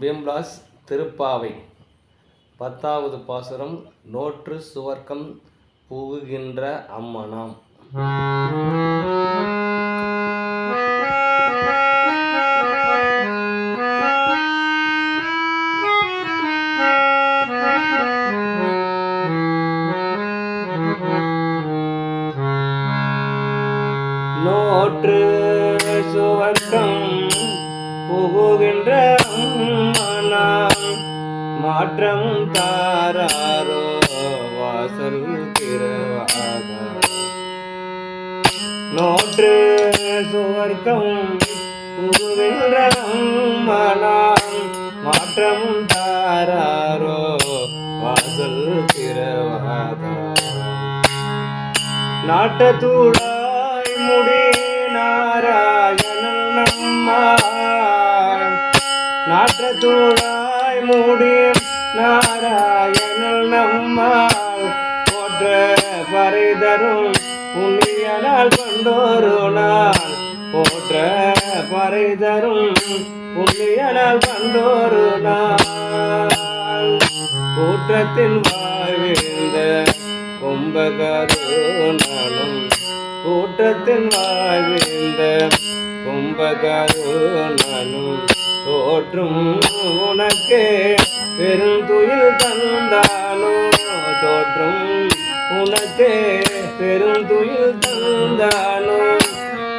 பீம்லாஸ் திருப்பாவை. பத்தாவது பாசுரம் நோற்று சுவர்க்கம் புகுகின்ற அம்மனாம். நோற்று சுவர்க்கம் புகுகின்ற மாற்றம் தாராரோ வாசல் திறவாத நோற்று சுவர்க்கம் புகுகின்ற மாற்றம் தாராரோ வாசல் திறவாத நாட்டத்தூளாய் முடி நாராயணன் நம்மா நாட்டத்தூளாய் முடி நாராயணன் நம்மால் போற்ற பறைதரும் புண்ணியனால் கொண்டோரு நாள். போற்ற பறைதரும் புண்ணியனால் கொண்டோரு நாள். கூற்றத்தின் வாழ்ந்த கும்பகருணனும் கூட்டத்தின் வாழ்ந்த கும்பகருணனும் தோற்றும் உனக்கே பெருந்துயில் தந்தானோ? தோற்றும் உனக்கே பெருந்துயில் தந்தானோ?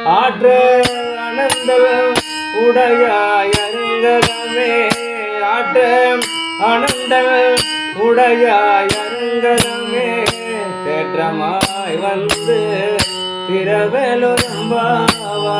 ஆற்ற அனந்த உடையாய் அருங்கதமே. ஆற்ற அனந்த உடையாய் தேற்றமாய் வந்து திரவேலுரம்பாவா